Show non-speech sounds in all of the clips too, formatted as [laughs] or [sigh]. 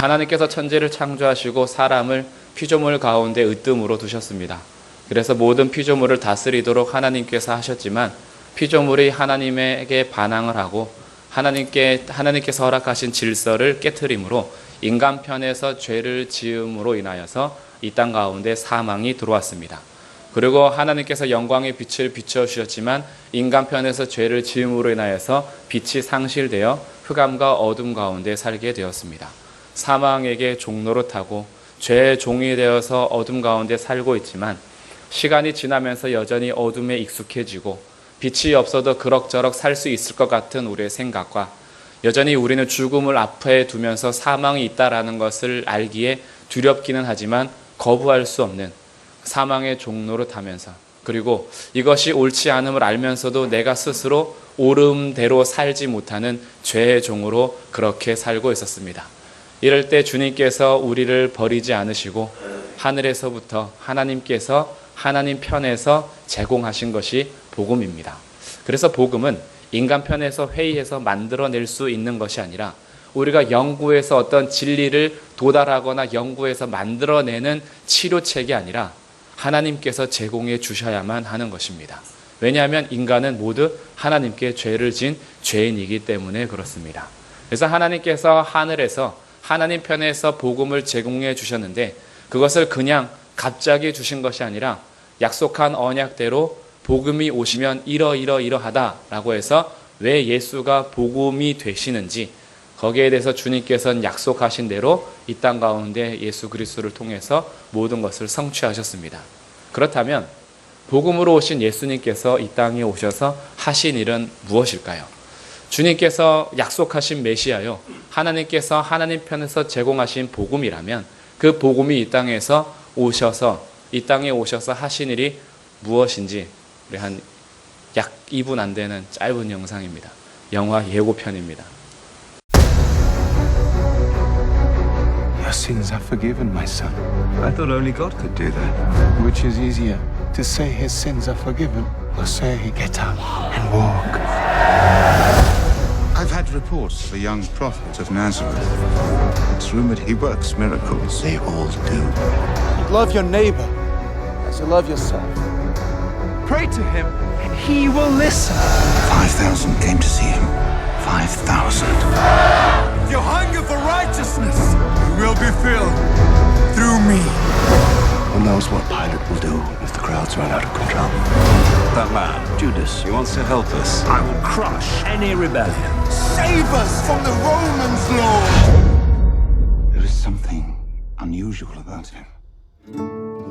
하나님께서 천지를 창조하시고 사람을 피조물 가운데 으뜸으로 두셨습니다. 그래서 모든 피조물을 다스리도록 하나님께서 하셨지만 피조물이 하나님에게 반항을 하고 하나님께 하나님께서 허락하신 질서를 깨뜨림으로 인간 편에서 죄를 지음으로 인하여서 이 땅 가운데 사망이 들어왔습니다. 그리고 하나님께서 영광의 빛을 비춰 주셨지만 인간 편에서 죄를 지음으로 인하여서 빛이 상실되어 흑암과 어둠 가운데 살게 되었습니다. 사망에게 종로로 타고 죄의 종이 되어서 어둠 가운데 살고 있지만 시간이 지나면서 여전히 어둠에 익숙해지고 빛이 없어도 그럭저럭 살 수 있을 것 같은 우리의 생각과 여전히 우리는 죽음을 앞에 두면서 사망이 있다라는 것을 알기에 두렵기는 하지만 거부할 수 없는 사망의 종로로 타면서 그리고 이것이 옳지 않음을 알면서도 내가 스스로 옳음대로 살지 못하는 죄의 종으로 그렇게 살고 있었습니다. 이럴 때 주님께서 우리를 버리지 않으시고 하늘에서부터 하나님께서 하나님 편에서 제공하신 것이 복음입니다. 그래서 복음은 인간 편에서 회의해서 만들어낼 수 있는 것이 아니라 우리가 연구해서 어떤 진리를 도달하거나 연구해서 만들어내는 치료책이 아니라 하나님께서 제공해 주셔야만 하는 것입니다. 왜냐하면 인간은 모두 하나님께 죄를 진 죄인이기 때문에 그렇습니다. 그래서 하나님께서 하늘에서 하나님 편에서 복음을 제공해 주셨는데 그것을 그냥 갑자기 주신 것이 아니라 약속한 언약대로 복음이 오시면 이러이러 이러하다라고 해서 왜 예수가 복음이 되시는지 거기에 대해서 주님께서는 약속하신 대로 이 땅 가운데 예수 그리스도를 통해서 모든 것을 성취하셨습니다. 그렇다면 복음으로 오신 예수님께서 이 땅에 오셔서 하신 일은 무엇일까요? 주님께서 약속하신 메시아요. 하나님께서 하나님 편에서 제공하신 복음이라면 그 복음이 이 땅에서 오셔서 이 땅에 오셔서 하신 일이 무엇인지 우리 한 약 2분 안 되는 짧은 영상입니다. 영화 예고편입니다. Your sins are forgiven, my son. I thought only God could do that. Which is easier, to say his sins are forgiven, or say, get up and walk? I've had reports of a young prophet of Nazareth. It's rumored he works miracles. They all do. Love your neighbor as you love yourself. Pray to him, and he will listen. 5,000 came to see him. 5,000. Your hunger for righteousness will be filled through me. Who knows what Pilate will do if the crowds run out of control? That man, Judas, he wants to help us. I will crush any rebellion. Save us from the Romans, Lord. There is something unusual about him.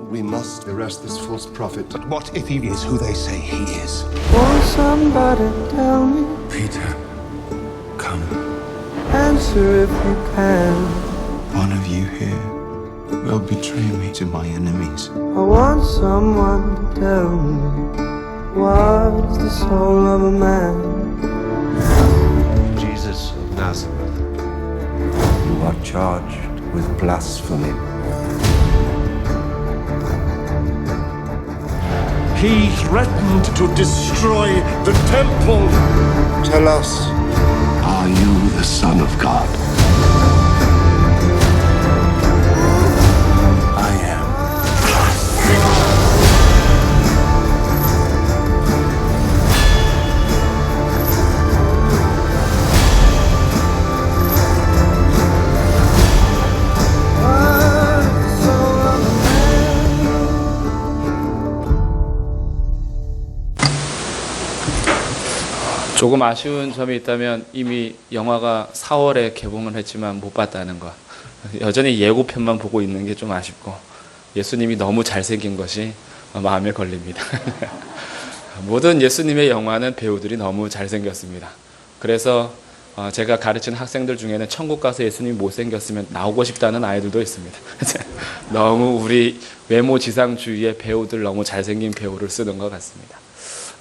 We must arrest this false prophet. But what if he is who they say he is? Won't somebody tell me? Peter, come. Answer if you can. One of you here will betray me to my enemies. I want someone to tell me what's the soul of a man. Jesus of Nazareth, you are charged with blasphemy. He threatened to destroy the temple. Tell us, Are you the Son of God? 조금 아쉬운 점이 있다면 이미 영화가 4월에 개봉을 했지만 못 봤다는 것. 여전히 예고편만 보고 있는 게 좀 아쉽고 예수님이 너무 잘생긴 것이 마음에 걸립니다. [laughs] 모든 예수님의 영화는 배우들이 너무 잘생겼습니다. 그래서 어, 제가 가르친 학생들 중에는 천국 가서 예수님 못생겼으면 나오고 싶다는 아이들도 있습니다. [laughs] 너무 우리 외모 지상주의의 배우들 너무 잘생긴 배우를 쓰는 것 같습니다.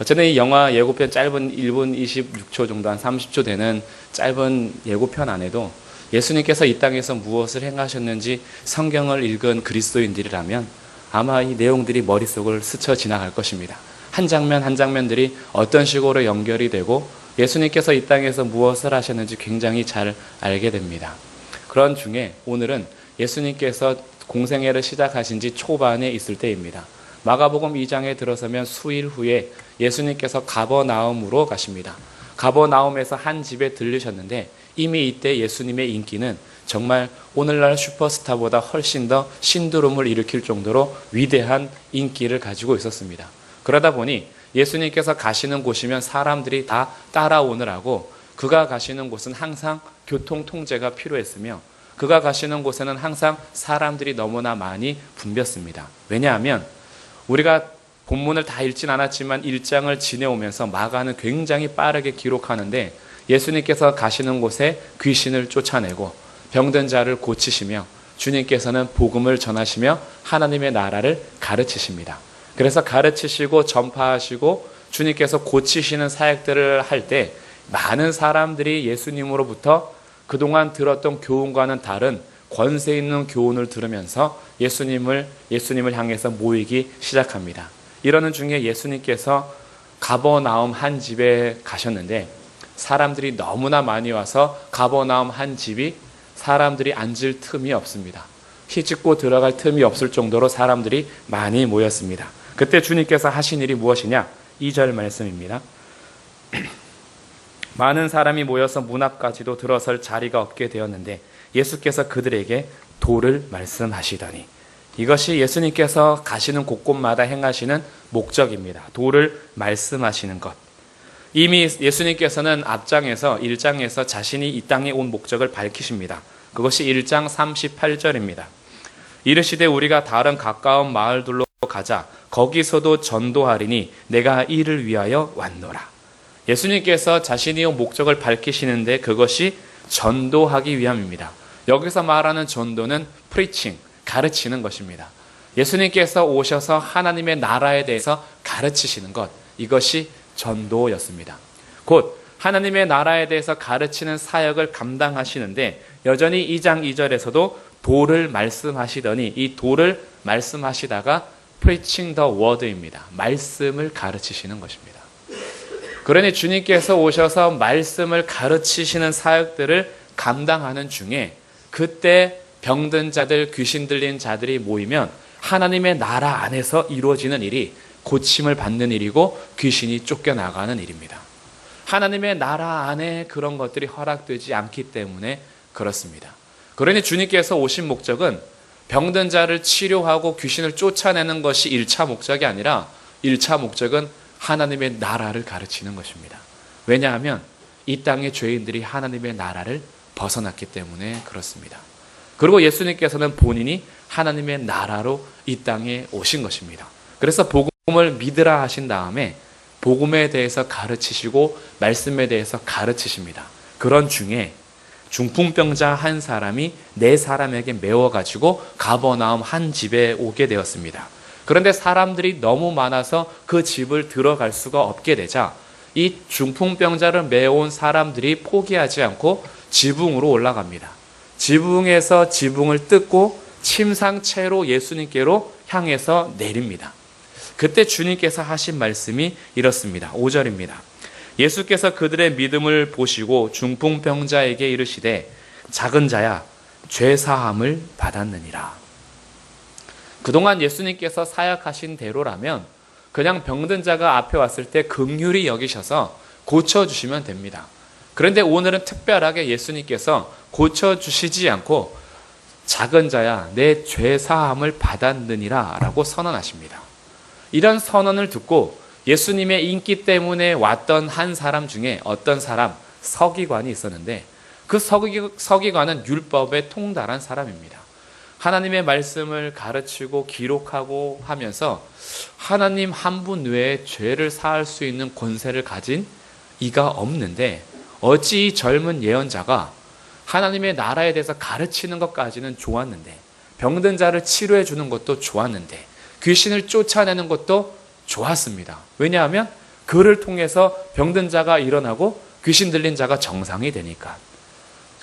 어쨌든 이 영화 예고편 짧은 1분 26초 정도 한 30초 되는 짧은 예고편 안에도 예수님께서 이 땅에서 무엇을 행하셨는지 성경을 읽은 그리스도인들이라면 아마 이 내용들이 머릿속을 스쳐 지나갈 것입니다. 한 장면 한 장면들이 어떤 식으로 연결이 되고 예수님께서 이 땅에서 무엇을 하셨는지 굉장히 잘 알게 됩니다. 그런 중에 오늘은 예수님께서 공생애를 시작하신 지 초반에 있을 때입니다. 마가복음 2장에 들어서면 수일 후에 예수님께서 가버나움으로 가십니다. 가버나움에서 한 집에 들르셨는데 이미 이때 예수님의 인기는 정말 오늘날 슈퍼스타보다 훨씬 더 신두름을 일으킬 정도로 위대한 인기를 가지고 있었습니다. 그러다 보니 예수님께서 가시는 곳이면 사람들이 다 따라오느라고 그가 가시는 곳은 항상 교통 통제가 필요했으며 그가 가시는 곳에는 항상 사람들이 너무나 많이 붐볐습니다. 왜냐하면 우리가 본문을 다 읽진 않았지만 일장을 지내오면서 마가는 굉장히 빠르게 기록하는데 예수님께서 가시는 곳에 귀신을 쫓아내고 병든 자를 고치시며 주님께서는 복음을 전하시며 하나님의 나라를 가르치십니다. 그래서 가르치시고 전파하시고 주님께서 고치시는 사역들을 할 때 많은 사람들이 예수님으로부터 그동안 들었던 교훈과는 다른 권세 있는 교훈을 들으면서 예수님을 예수님을 향해서 모이기 시작합니다. 이러는 중에 예수님께서 가버나움 한 집에 가셨는데 사람들이 너무나 많이 와서 가버나움 한 집이 사람들이 앉을 틈이 없습니다. 휘짓고 들어갈 틈이 없을 정도로 사람들이 많이 모였습니다. 그때 주님께서 하신 일이 무엇이냐? 2절 말씀입니다. 많은 사람이 모여서 문 앞까지도 들어설 자리가 없게 되었는데 예수께서 그들에게 도를 말씀하시더니 이것이 예수님께서 가시는 곳곳마다 행하시는 목적입니다. 도를 말씀하시는 것. 이미 예수님께서는 앞장에서 1장에서 자신이 이 땅에 온 목적을 밝히십니다. 그것이 1장 38절입니다. 이르시되 우리가 다른 가까운 마을들로 가자 거기서도 전도하리니 내가 이를 위하여 왔노라. 예수님께서 자신이 온 목적을 밝히시는데 그것이 전도하기 위함입니다. 여기서 말하는 전도는 프리칭, 가르치는 것입니다. 예수님께서 오셔서 하나님의 나라에 대해서 가르치시는 것, 이것이 전도였습니다. 곧 하나님의 나라에 대해서 가르치는 사역을 감당하시는데 여전히 2장 2절에서도 도를 말씀하시더니 이 도를 말씀하시다가 preaching the word입니다. 말씀을 가르치시는 것입니다. 그러니 주님께서 오셔서 말씀을 가르치시는 사역들을 감당하는 중에 그때 병든 자들, 귀신 들린 자들이 모이면 하나님의 나라 안에서 이루어지는 일이 고침을 받는 일이고 귀신이 쫓겨나가는 일입니다. 하나님의 나라 안에 그런 것들이 허락되지 않기 때문에 그렇습니다. 그러니 주님께서 오신 목적은 병든 자를 치료하고 귀신을 쫓아내는 것이 1차 목적이 아니라 1차 목적은 하나님의 나라를 가르치는 것입니다. 왜냐하면 이 땅의 죄인들이 하나님의 나라를 벗어났기 때문에 그렇습니다. 그리고 예수님께서는 본인이 하나님의 나라로 이 땅에 오신 것입니다. 그래서 복음을 믿으라 하신 다음에 복음에 대해서 가르치시고 말씀에 대해서 가르치십니다. 그런 중에 중풍병자 한 사람이 네 사람에게 메워가지고 가버나움 한 집에 오게 되었습니다. 그런데 사람들이 너무 많아서 그 집을 들어갈 수가 없게 되자 이 중풍병자를 메워온 사람들이 포기하지 않고 지붕으로 올라갑니다. 지붕에서 지붕을 뜯고 침상채로 예수님께로 향해서 내립니다. 그때 주님께서 하신 말씀이 이렇습니다. 5절입니다. 예수께서 그들의 믿음을 보시고 중풍병자에게 이르시되 작은 자야 죄 사함을 받았느니라. 그동안 예수님께서 사역하신 대로라면 그냥 병든 자가 앞에 왔을 때 긍휼히 여기셔서 고쳐 주시면 됩니다. 그런데 오늘은 특별하게 예수님께서 고쳐 주시지 않고 작은 자야 내 죄 사함을 받았느니라 라고 선언하십니다. 이런 선언을 듣고 예수님의 인기 때문에 왔던 한 사람 중에 어떤 사람 서기관이 있었는데 그 서기, 서기관은 율법에 통달한 사람입니다. 하나님의 말씀을 가르치고 기록하고 하면서 하나님 한 분 외에 죄를 사할 수 있는 권세를 가진 이가 없는데 어찌 이 젊은 예언자가 하나님의 나라에 대해서 가르치는 것까지는 좋았는데 병든 자를 치료해 주는 것도 좋았는데 귀신을 쫓아내는 것도 좋았습니다. 왜냐하면 그를 통해서 병든 자가 일어나고 귀신 들린 자가 정상이 되니까.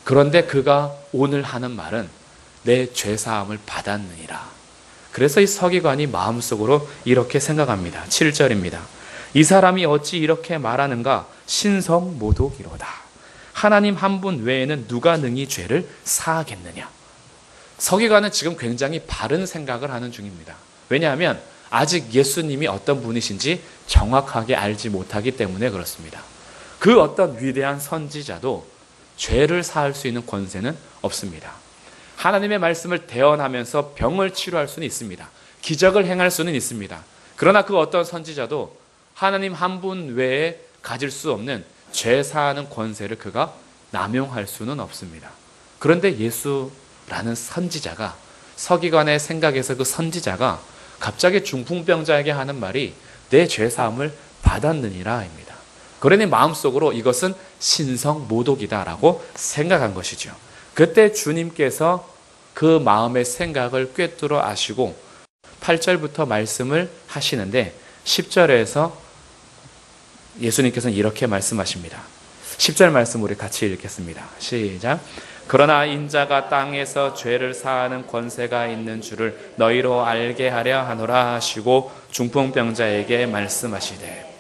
그런데 그가 오늘 하는 말은 내 죄사함을 받았느니라. 그래서 이 서기관이 마음속으로 이렇게 생각합니다. 7절입니다. 이 사람이 어찌 이렇게 말하는가 신성 모독이로다. 하나님 한 분 외에는 누가 능히 죄를 사하겠느냐? 서기관은 지금 굉장히 바른 생각을 하는 중입니다. 왜냐하면 아직 예수님이 어떤 분이신지 정확하게 알지 못하기 때문에 그렇습니다. 그 어떤 위대한 선지자도 죄를 사할 수 있는 권세는 없습니다. 하나님의 말씀을 대언하면서 병을 치료할 수는 있습니다. 기적을 행할 수는 있습니다. 그러나 그 어떤 선지자도 하나님 한 분 외에 가질 수 없는 죄 사하는 권세를 그가 남용할 수는 없습니다. 그런데 예수라는 선지자가 서기관의 생각에서 그 선지자가 갑자기 중풍병자에게 하는 말이 내 죄 사함을 받았느니라입니다. 그러니 마음속으로 이것은 신성 모독이다라고 생각한 것이죠. 그때 주님께서 그 마음의 생각을 꿰뚫어 아시고 8절부터 말씀을 하시는데 10절에서 예수님께서는 이렇게 말씀하십니다. 10절 말씀 우리 같이 읽겠습니다. 시작. 그러나 인자가 땅에서 죄를 사하는 권세가 있는 줄을 너희로 알게 하려 하노라 하시고 중풍병자에게 말씀하시되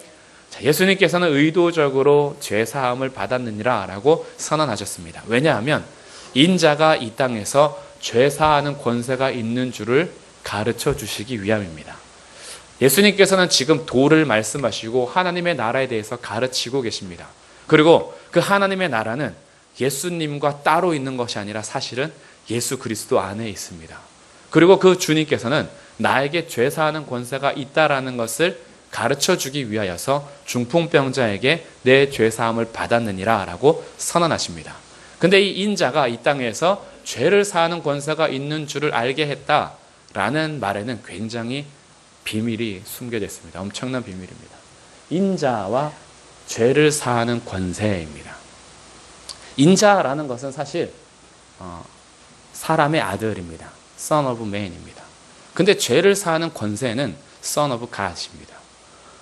자, 예수님께서는 의도적으로 죄 사함을 받았느니라라고 선언하셨습니다. 왜냐하면 인자가 이 땅에서 죄 사하는 권세가 있는 줄을 가르쳐 주시기 위함입니다. 예수님께서는 지금 도를 말씀하시고 하나님의 나라에 대해서 가르치고 계십니다. 그리고 그 하나님의 나라는 예수님과 따로 있는 것이 아니라 사실은 예수 그리스도 안에 있습니다. 그리고 그 주님께서는 나에게 죄 사하는 권세가 있다라는 것을 가르쳐 주기 위하여서 중풍병자에게 내 죄 사함을 받았느니라 라고 선언하십니다. 근데 이 인자가 이 땅에서 죄를 사하는 권세가 있는 줄을 알게 했다라는 말에는 굉장히 비밀이 숨겨져 있습니다. 엄청난 비밀입니다. 인자와 죄를 사하는 권세입니다. 인자라는 것은 사실 어, 사람의 아들입니다. Son of Man입니다. 근데 죄를 사하는 권세는 Son of God입니다.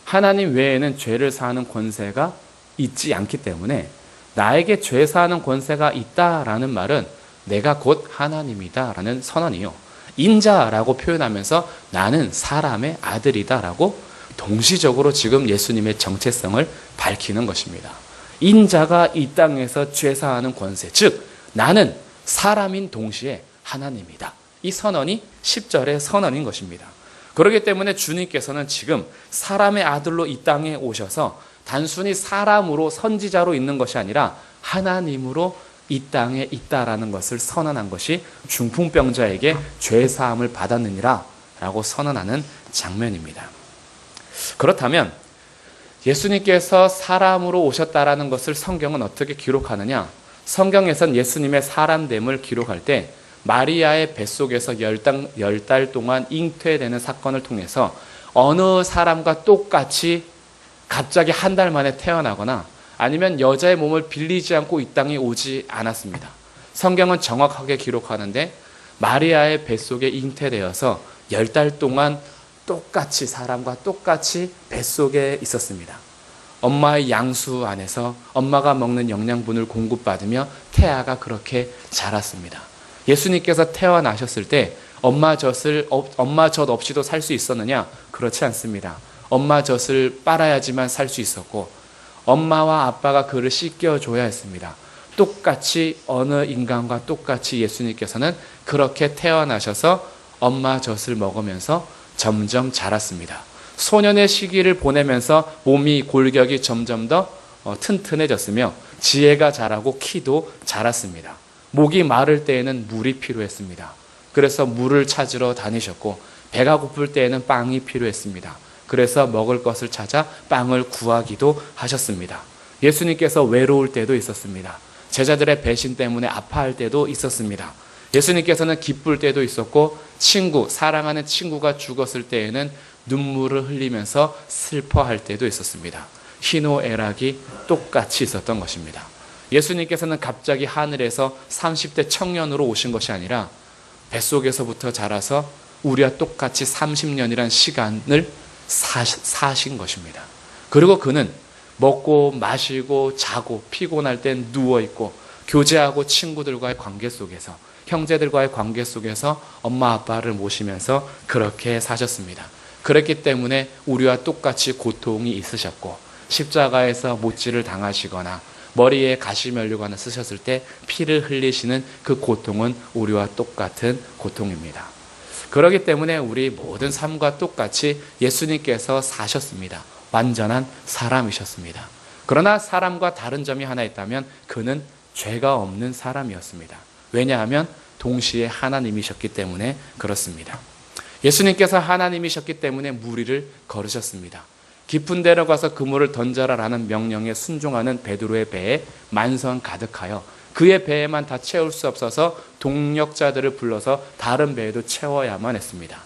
하나님 외에는 죄를 사하는 권세가 있지 않기 때문에 나에게 죄 사하는 권세가 있다라는 말은 내가 곧 하나님이다라는 선언이요. 인자라고 표현하면서 나는 사람의 아들이다라고 동시적으로 지금 예수님의 정체성을 밝히는 것입니다. 인자가 이 땅에서 죄 사하는 권세, 즉 나는 사람인 동시에 하나님이다. 이 선언이 10절의 선언인 것입니다. 그렇기 때문에 주님께서는 지금 사람의 아들로 이 땅에 오셔서 단순히 사람으로 선지자로 있는 것이 아니라 하나님으로 이 땅에 있다라는 것을 선언한 것이 중풍병자에게 죄 사함을 받았느니라 라고 선언하는 장면입니다. 그렇다면 예수님께서 사람으로 오셨다라는 것을 성경은 어떻게 기록하느냐? 성경에선 예수님의 사람됨을 기록할 때 마리아의 뱃속에서 열 달 동안 잉태되는 사건을 통해서 어느 사람과 똑같이 갑자기 한 달 만에 태어나거나 아니면 여자의 몸을 빌리지 않고 이 땅에 오지 않았습니다. 성경은 정확하게 기록하는데 마리아의 뱃속에 잉태되어서 열 달 동안 똑같이 사람과 똑같이 뱃속에 있었습니다. 엄마의 양수 안에서 엄마가 먹는 영양분을 공급받으며 태아가 그렇게 자랐습니다. 예수님께서 태어나셨을 때 엄마 젖을 엄마 젖 없이도 살 수 있었느냐? 그렇지 않습니다. 엄마 젖을 빨아야지만 살 수 있었고 엄마와 아빠가 그를 씻겨 줘야 했습니다. 똑같이 어느 인간과 똑같이 예수님께서는 그렇게 태어나셔서 엄마 젖을 먹으면서 점점 자랐습니다. 소년의 시기를 보내면서 몸이 골격이 점점 더 어, 튼튼해졌으며 지혜가 자라고 키도 자랐습니다. 목이 마를 때에는 물이 필요했습니다. 그래서 물을 찾으러 다니셨고 배가 고플 때에는 빵이 필요했습니다. 그래서 먹을 것을 찾아 빵을 구하기도 하셨습니다. 예수님께서 외로울 때도 있었습니다. 제자들의 배신 때문에 아파할 때도 있었습니다. 예수님께서는 기쁠 때도 있었고 친구, 사랑하는 친구가 죽었을 때에는 눈물을 흘리면서 슬퍼할 때도 있었습니다. 희노애락이 똑같이 있었던 것입니다. 예수님께서는 갑자기 하늘에서 30대 청년으로 오신 것이 아니라 뱃속에서부터 자라서 우리와 똑같이 30년이란 시간을 사신 것입니다. 그리고 그는 먹고 마시고 자고 피곤할 땐 누워 있고 교제하고 친구들과의 관계 속에서 형제들과의 관계 속에서 엄마 아빠를 모시면서 그렇게 사셨습니다. 그랬기 때문에 우리와 똑같이 고통이 있으셨고 십자가에서 못질을 당하시거나 머리에 가시면류관 하나 쓰셨을 때 피를 흘리시는 그 고통은 우리와 똑같은 고통입니다. 그렇기 때문에 우리 모든 삶과 똑같이 예수님께서 사셨습니다. 완전한 사람이셨습니다. 그러나 사람과 다른 점이 하나 있다면 그는 죄가 없는 사람이었습니다. 왜냐하면 동시에 하나님이셨기 때문에 그렇습니다. 예수님께서 하나님이셨기 때문에 무리를 걸으셨습니다. 깊은 데로 가서 그물을 던져라라는 명령에 순종하는 베드로의 배에 만선 가득하여 그의 배에만 다 채울 수 없어서 동력자들을 불러서 다른 배에도 채워야만 했습니다.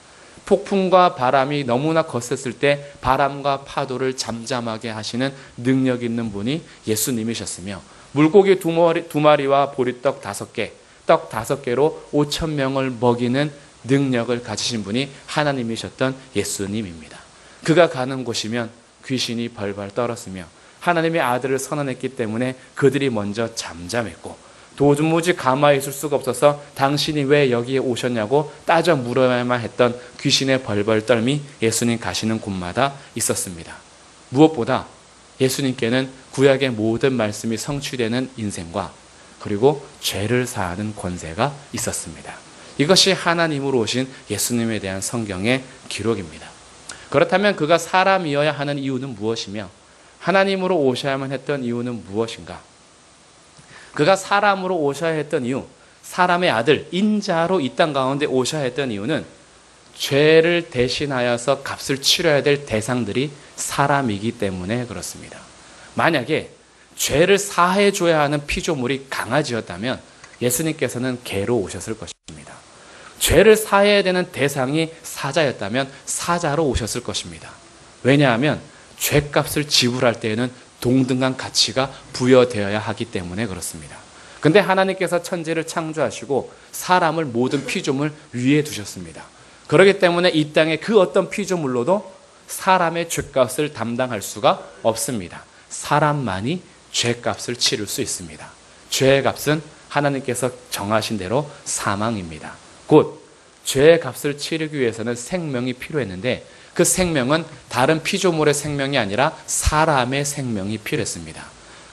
폭풍과 바람이 너무나 거셌을 때 바람과 파도를 잠잠하게 하시는 능력 있는 분이 예수님이셨으며 물고기 두, 마리, 두 마리와 보리떡 다섯 개, 떡 다섯 개로 오천 명을 먹이는 능력을 가지신 분이 하나님이셨던 예수님입니다. 그가 가는 곳이면 귀신이 벌벌 떨었으며 하나님의 아들을 선언했기 때문에 그들이 먼저 잠잠했고 도무지 가만히 있을 수가 없어서 당신이 왜 여기에 오셨냐고 따져 물어야만 했던 귀신의 벌벌 떨미 예수님 가시는 곳마다 있었습니다. 무엇보다 예수님께는 구약의 모든 말씀이 성취되는 인생과 그리고 죄를 사하는 권세가 있었습니다. 이것이 하나님으로 오신 예수님에 대한 성경의 기록입니다. 그렇다면 그가 사람이어야 하는 이유는 무엇이며 하나님으로 오셔야만 했던 이유는 무엇인가? 그가 사람으로 오셔야 했던 이유, 사람의 아들, 인자로 이 땅 가운데 오셔야 했던 이유는 죄를 대신하여서 값을 치러야 될 대상들이 사람이기 때문에 그렇습니다. 만약에 죄를 사해 줘야 하는 피조물이 강아지였다면 예수님께서는 개로 오셨을 것입니다. 죄를 사해야 되는 대상이 사자였다면 사자로 오셨을 것입니다. 왜냐하면 죄값을 지불할 때에는 동등한 가치가 부여되어야 하기 때문에 그렇습니다. 근데 하나님께서 천지를 창조하시고 사람을 모든 피조물 위에 두셨습니다. 그렇기 때문에 이 땅에 그 어떤 피조물로도 사람의 죄값을 담당할 수가 없습니다. 사람만이 죄값을 치를 수 있습니다. 죄의 값은 하나님께서 정하신 대로 사망입니다. 곧 죄의 값을 치르기 위해서는 생명이 필요했는데 그 생명은 다른 피조물의 생명이 아니라 사람의 생명이 필요했습니다.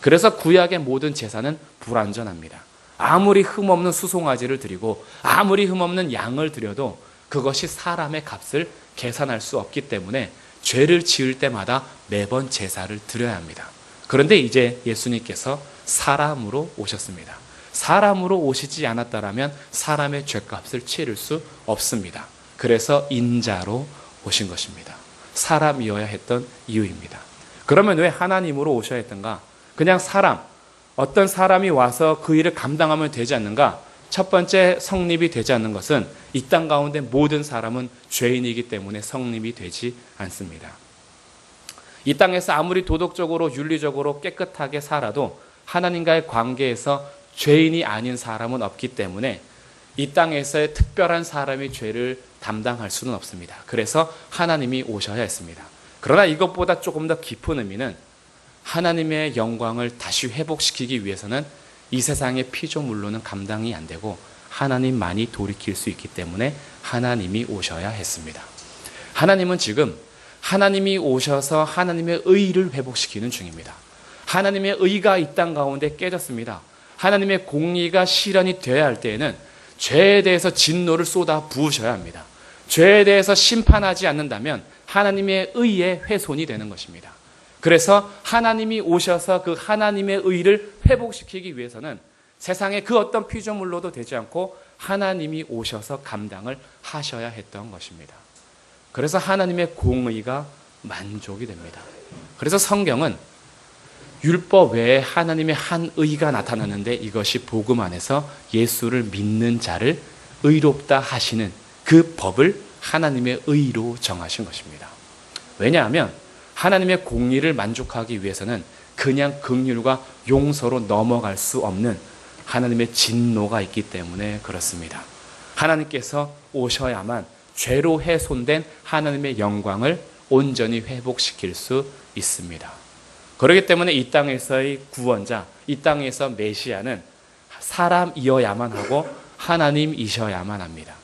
그래서 구약의 모든 제사는 불완전합니다. 아무리 흠없는 수송아지를 드리고 아무리 흠없는 양을 드려도 그것이 사람의 값을 계산할 수 없기 때문에 죄를 지을 때마다 매번 제사를 드려야 합니다. 그런데 이제 예수님께서 사람으로 오셨습니다. 사람으로 오시지 않았다라면 사람의 죄값을 치를 수 없습니다. 그래서 인자로 오신 것입니다. 사람이어야 했던 이유입니다. 그러면 왜 하나님으로 오셔야 했던가? 그냥 사람, 어떤 사람이 와서 그 일을 감당하면 되지 않는가? 첫 번째 성립이 되지 않는 것은 이 땅 가운데 모든 사람은 죄인이기 때문에 성립이 되지 않습니다. 이 땅에서 아무리 도덕적으로 윤리적으로 깨끗하게 살아도 하나님과의 관계에서 죄인이 아닌 사람은 없기 때문에 이 땅에서의 특별한 사람이 죄를 담당할 수는 없습니다. 그래서 하나님이 오셔야 했습니다. 그러나 이것보다 조금 더 깊은 의미는 하나님의 영광을 다시 회복시키기 위해서는 이 세상의 피조물로는 감당이 안 되고 하나님만이 돌이킬 수 있기 때문에 하나님이 오셔야 했습니다. 하나님은 지금 하나님이 오셔서 하나님의 의를 회복시키는 중입니다. 하나님의 의가 이 땅 가운데 깨졌습니다. 하나님의 공의가 실현이 되어야 할 때에는 죄에 대해서 진노를 쏟아 부으셔야 합니다. 죄에 대해서 심판하지 않는다면 하나님의 의에 훼손이 되는 것입니다. 그래서 하나님이 오셔서 그 하나님의 의를 회복시키기 위해서는 세상의 그 어떤 피조물로도 되지 않고 하나님이 오셔서 감당을 하셔야 했던 것입니다. 그래서 하나님의 공의가 만족이 됩니다. 그래서 성경은 율법 외에 하나님의 한 의가 나타나는데 이것이 복음 안에서 예수를 믿는 자를 의롭다 하시는 그 법을 하나님의 의로 정하신 것입니다. 왜냐하면 하나님의 공의를 만족하기 위해서는 그냥 극률과 용서로 넘어갈 수 없는 하나님의 진노가 있기 때문에 그렇습니다. 하나님께서 오셔야만 죄로 훼손된 하나님의 영광을 온전히 회복시킬 수 있습니다. 그렇기 때문에 이 땅에서의 구원자, 이 땅에서 메시아는 사람이어야만 하고 하나님이셔야만 합니다.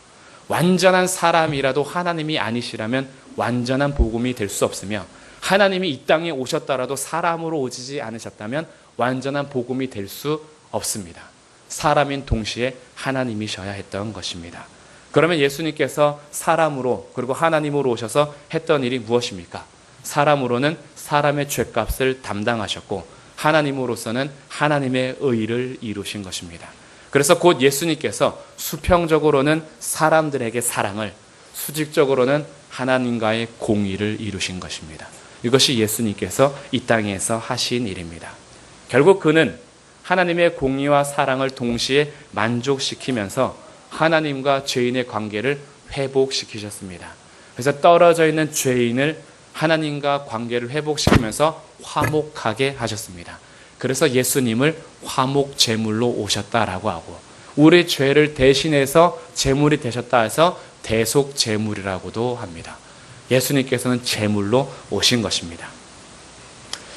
완전한 사람이라도 하나님이 아니시라면 완전한 복음이 될 수 없으며 하나님이 이 땅에 오셨더라도 사람으로 오지 않으셨다면 완전한 복음이 될 수 없습니다. 사람인 동시에 하나님이셔야 했던 것입니다. 그러면 예수님께서 사람으로 그리고 하나님으로 오셔서 했던 일이 무엇입니까? 사람으로는 사람의 죄값을 담당하셨고 하나님으로서는 하나님의 의를 이루신 것입니다. 그래서 곧 예수님께서 수평적으로는 사람들에게 사랑을 수직적으로는 하나님과의 공의를 이루신 것입니다. 이것이 예수님께서 이 땅에서 하신 일입니다. 결국 그는 하나님의 공의와 사랑을 동시에 만족시키면서 하나님과 죄인의 관계를 회복시키셨습니다. 그래서 떨어져 있는 죄인을 하나님과 관계를 회복시키면서 화목하게 하셨습니다. 그래서 예수님을 화목 제물로 오셨다라고 하고 우리 죄를 대신해서 제물이 되셨다 해서 대속 제물이라고도 합니다. 예수님께서는 제물로 오신 것입니다.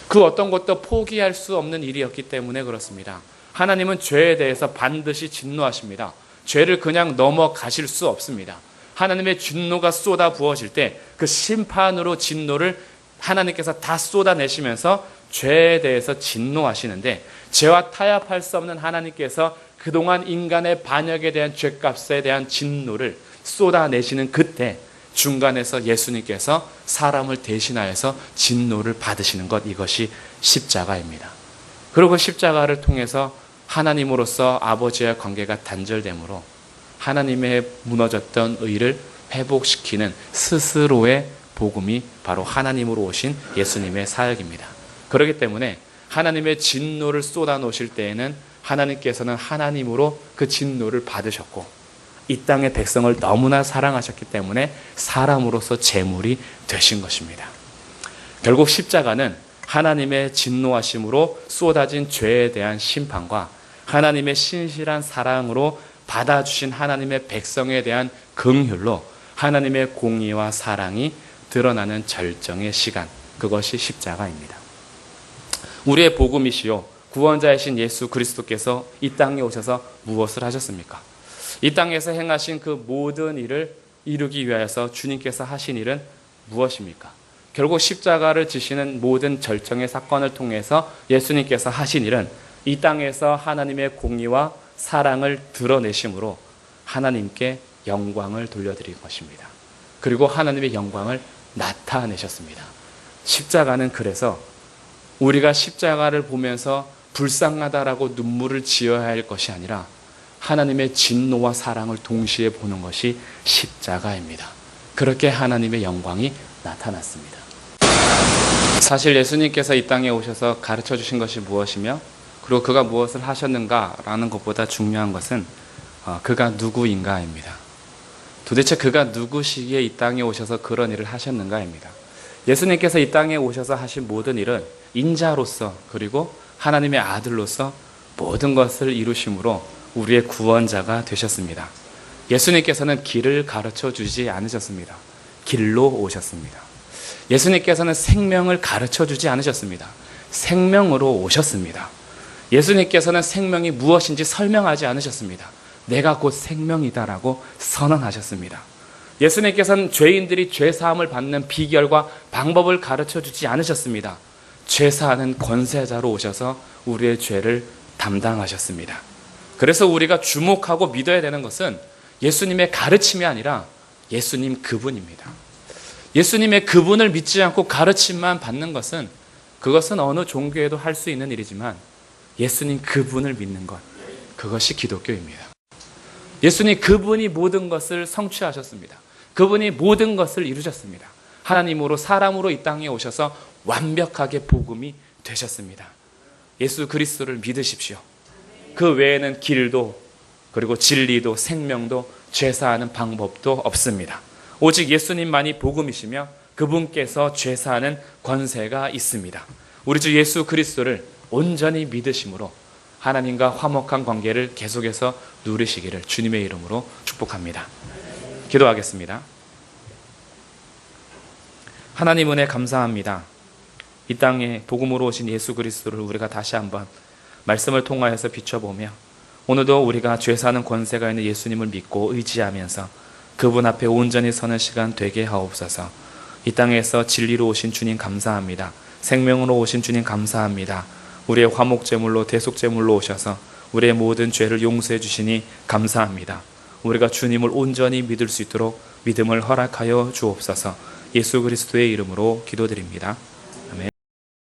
그 어떤 것도 포기할 수 없는 일이었기 때문에 그렇습니다. 하나님은 죄에 대해서 반드시 진노하십니다. 죄를 그냥 넘어가실 수 없습니다. 하나님의 진노가 쏟아 부어질 때 그 심판으로 진노를 하나님께서 다 쏟아내시면서 죄에 대해서 진노하시는데 죄와 타협할 수 없는 하나님께서 그동안 인간의 반역에 대한 죄값에 대한 진노를 쏟아내시는 그때 중간에서 예수님께서 사람을 대신하여서 진노를 받으시는 것 이것이 십자가입니다. 그리고 십자가를 통해서 하나님으로서 아버지의 관계가 단절되므로 하나님의 무너졌던 의를 회복시키는 스스로의 복음이 바로 하나님으로 오신 예수님의 사역입니다. 그렇기 때문에 하나님의 진노를 쏟아 놓으실 때에는 하나님께서는 하나님으로 그 진노를 받으셨고 이 땅의 백성을 너무나 사랑하셨기 때문에 사람으로서 제물이 되신 것입니다. 결국 십자가는 하나님의 진노하심으로 쏟아진 죄에 대한 심판과 하나님의 신실한 사랑으로 받아주신 하나님의 백성에 대한 긍휼로 하나님의 공의와 사랑이 드러나는 절정의 시간 그것이 십자가입니다. 우리의 복음이시요 구원자이신 예수 그리스도께서 이 땅에 오셔서 무엇을 하셨습니까? 이 땅에서 행하신 그 모든 일을 이루기 위하여서 주님께서 하신 일은 무엇입니까? 결국 십자가를 지시는 모든 절정의 사건을 통해서 예수님께서 하신 일은 이 땅에서 하나님의 공의와 사랑을 드러내심으로 하나님께 영광을 돌려드릴 것입니다. 그리고 하나님의 영광을 나타내셨습니다. 십자가는 그래서 우리가 십자가를 보면서 불쌍하다라고 눈물을 지어야 할 것이 아니라 하나님의 진노와 사랑을 동시에 보는 것이 십자가입니다. 그렇게 하나님의 영광이 나타났습니다. 사실 예수님께서 이 땅에 오셔서 가르쳐 주신 것이 무엇이며 그리고 그가 무엇을 하셨는가라는 것보다 중요한 것은 어, 그가 누구인가입니다. 도대체 그가 누구시기에 이 땅에 오셔서 그런 일을 하셨는가입니다. 예수님께서 이 땅에 오셔서 하신 모든 일은 인자로서 그리고 하나님의 아들로서 모든 것을 이루심으로 우리의 구원자가 되셨습니다. 예수님께서는 길을 가르쳐 주지 않으셨습니다. 길로 오셨습니다. 예수님께서는 생명을 가르쳐 주지 않으셨습니다. 생명으로 오셨습니다. 예수님께서는 생명이 무엇인지 설명하지 않으셨습니다. 내가 곧 생명이다라고 선언하셨습니다. 예수님께서는 죄인들이 죄 사함을 받는 비결과 방법을 가르쳐 주지 않으셨습니다. 죄 사하는 권세자로 오셔서 우리의 죄를 담당하셨습니다. 그래서 우리가 주목하고 믿어야 되는 것은 예수님의 가르침이 아니라 예수님 그분입니다. 예수님의 그분을 믿지 않고 가르침만 받는 것은 그것은 어느 종교에도 할 수 있는 일이지만 예수님 그분을 믿는 것 그것이 기독교입니다. 예수님 그분이 모든 것을 성취하셨습니다. 그분이 모든 것을 이루셨습니다. 하나님으로 사람으로 이 땅에 오셔서 완벽하게 복음이 되셨습니다. 예수 그리스도를 믿으십시오. 그 외에는 길도 그리고 진리도 생명도 죄사하는 방법도 없습니다. 오직 예수님만이 복음이시며 그분께서 죄사하는 권세가 있습니다. 우리 주 예수 그리스도를 온전히 믿으심으로 하나님과 화목한 관계를 계속해서 누리시기를 주님의 이름으로 축복합니다. 기도하겠습니다. 하나님 은혜 감사합니다. 이 땅에 복음으로 오신 예수 그리스도를 우리가 다시 한번 말씀을 통하여서 비춰보며 오늘도 우리가 죄 사는 권세가 있는 예수님을 믿고 의지하면서 그분 앞에 온전히 서는 시간 되게 하옵소서. 이 땅에서 진리로 오신 주님 감사합니다. 생명으로 오신 주님 감사합니다. 우리의 화목 제물로 대속 제물로 오셔서 우리의 모든 죄를 용서해 주시니 감사합니다. 우리가 주님을 온전히 믿을 수 있도록 믿음을 허락하여 주옵소서. 예수 그리스도의 이름으로 기도드립니다.